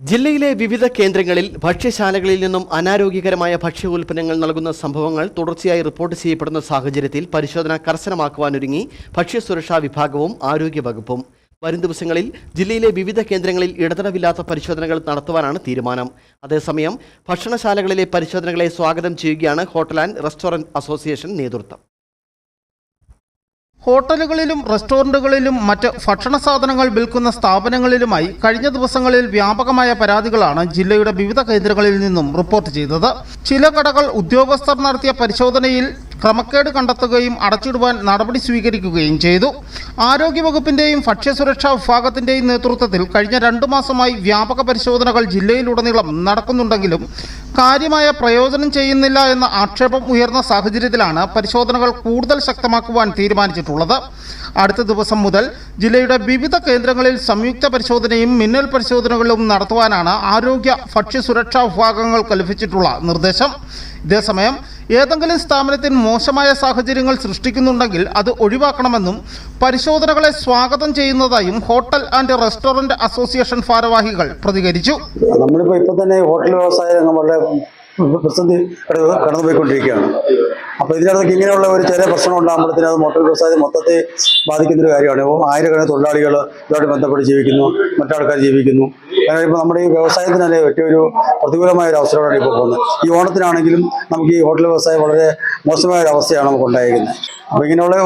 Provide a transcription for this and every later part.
ജില്ലയിലെ വിവിധ കേന്ദ്രങ്ങളിൽ ഭക്ഷ്യശാലകളിൽ നിന്നും അനാരോഗ്യകരമായ ഭക്ഷ്യ ഉൽപ്പന്നങ്ങൾ നൽകുന്ന സംഭവങ്ങൾ തുടർച്ചയായി റിപ്പോർട്ട് ചെയ്യപ്പെടുന്ന സാഹചര്യത്തിൽ പരിശോധന കർശനമാക്കുവാനൊരുങ്ങി ഭക്ഷ്യസുരക്ഷാ വിഭാഗവും ആരോഗ്യവകുപ്പും. വരും ദിവസങ്ങളിൽ ജില്ലയിലെ വിവിധ കേന്ദ്രങ്ങളിൽ ഇടതടവില്ലാത്ത പരിശോധനകൾ നടത്തുവാനാണ് തീരുമാനം. അതേസമയം ഭക്ഷണശാലകളിലെ പരിശോധനകളെ സ്വാഗതം ചെയ്യുകയാണ് ഹോട്ടൽ ആൻഡ് റെസ്റ്റോറന്റ് അസോസിയേഷൻ നേതൃത്വം. ഹോട്ടലുകളിലും റെസ്റ്റോറന്റുകളിലും മറ്റ് ഭക്ഷണ സാധനങ്ങൾ വിൽക്കുന്ന സ്ഥാപനങ്ങളിലുമായി കഴിഞ്ഞ ദിവസങ്ങളിൽ വ്യാപകമായ പരാതികളാണ് ജില്ലയുടെ വിവിധ കേന്ദ്രങ്ങളിൽ നിന്നും റിപ്പോർട്ട് ചെയ്തത്. ചില കടകൾ ഉദ്യോഗസ്ഥർ നടത്തിയ പരിശോധനയിൽ ക്രമക്കേട് കണ്ടെത്തുകയും അടച്ചിടുവാൻ നടപടി സ്വീകരിക്കുകയും ചെയ്തു. ആരോഗ്യവകുപ്പിന്റെയും ഭക്ഷ്യസുരക്ഷാ വിഭാഗത്തിന്റെയും നേതൃത്വത്തിൽ കഴിഞ്ഞ രണ്ടു മാസമായി വ്യാപക പരിശോധനകൾ ജില്ലയിലുടനീളം നടക്കുന്നുണ്ടെങ്കിലും കാര്യമായ പ്രയോജനം ചെയ്യുന്നില്ല എന്ന ആക്ഷേപം ഉയർന്ന സാഹചര്യത്തിലാണ് പരിശോധനകൾ കൂടുതൽ ശക്തമാക്കുവാൻ തീരുമാനിച്ചിട്ടുള്ളത്. അടുത്ത ദിവസം മുതൽ ജില്ലയുടെ വിവിധ കേന്ദ്രങ്ങളിൽ സംയുക്ത പരിശോധനയും മിന്നൽ പരിശോധനകളും നടത്തുവാനാണ് ആരോഗ്യ ഭക്ഷ്യസുരക്ഷാ വിഭാഗങ്ങൾക്ക് ലഭിച്ചിട്ടുള്ള നിർദ്ദേശം. ഇതേസമയം ഏതെങ്കിലും സ്ഥാപനത്തിന് മോശമായ സാഹചര്യങ്ങൾ സൃഷ്ടിക്കുന്നുണ്ടെങ്കിൽ അത് ഒഴിവാക്കണമെന്നും പരിശോധനകളെ സ്വാഗതം ചെയ്യുന്നതായും ഹോട്ടൽ ആൻഡ് റെസ്റ്റോറന്റ് അസോസിയേഷൻ ഭാരവാഹികൾ പ്രതികരിച്ചു. നമ്മളിപ്പോൾ തന്നെ ഹോട്ടൽ വ്യവസായ പ്രതിസന്ധി കടന്നു കടന്നുപോയിക്കൊണ്ടിരിക്കുകയാണ്. അപ്പോൾ ഇതിനകത്ത് ഇങ്ങനെയുള്ള ഒരു ചെറിയ പ്രശ്നം ഉണ്ടാകുമ്പോഴത്തേനും അത് മോട്ടോർ വ്യവസായം മൊത്തത്തെ ബാധിക്കുന്നൊരു കാര്യമാണ്. ആയിരക്കണക്കിന് തൊഴിലാളികൾ ഇതുമായിട്ട് ബന്ധപ്പെട്ട് ജീവിക്കുന്നു മറ്റാൾക്കാർ ജീവിക്കുന്നു. അങ്ങനെ നമ്മുടെ ഈ വ്യവസായത്തിന് തന്നെ ഏറ്റവും പ്രതികൂലമായ ഒരു അവസരമാണ് ഇപ്പോൾ പോകുന്നത്. ഈ ഓണത്തിനാണെങ്കിലും നമുക്ക് ഈ ഹോട്ടൽ വ്യവസായം വളരെ മോശമായ ഒരു അവസ്ഥയാണ് നമുക്ക് ഉണ്ടായിരിക്കുന്നത്. അപ്പോൾ ഇങ്ങനെയുള്ള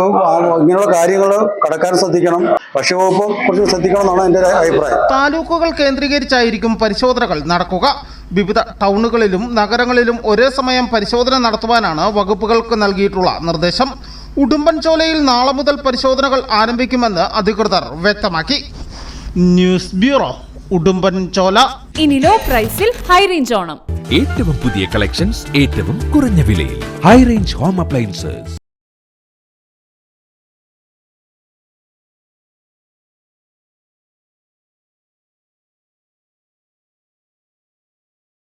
ഇങ്ങനെയുള്ള കാര്യങ്ങൾ കടക്കാൻ ശ്രദ്ധിക്കണം ഭക്ഷ്യവകുപ്പ് കുറച്ച് ശ്രദ്ധിക്കണം എന്നാണ് എന്റെ അഭിപ്രായം. താലൂക്കുകൾ കേന്ദ്രീകരിച്ചായിരിക്കും പരിശോധനകൾ നടക്കുക. വിവിധ ടൗണുകളിലും നഗരങ്ങളിലും ഒരേ സമയം പരിശോധന നടത്തുവാനാണ് വകുപ്പുകൾക്ക് നൽകിയിട്ടുള്ള നിർദ്ദേശം. ഉടുമ്പൻചോലയിൽ നാളെ മുതൽ പരിശോധനകൾ ആരംഭിക്കുമെന്ന് അധികൃതർ വ്യക്തമാക്കി. ന്യൂസ് ബ്യൂറോ ഉടുമ്പൻചോല ഇനി ലോ പ്രൈസിൽ ഹൈ റേഞ്ച് ഓണം. ഏറ്റവും പുതിയ കളക്ഷൻസ് ഏറ്റവും കുറഞ്ഞ വിലയിൽ. High range home appliances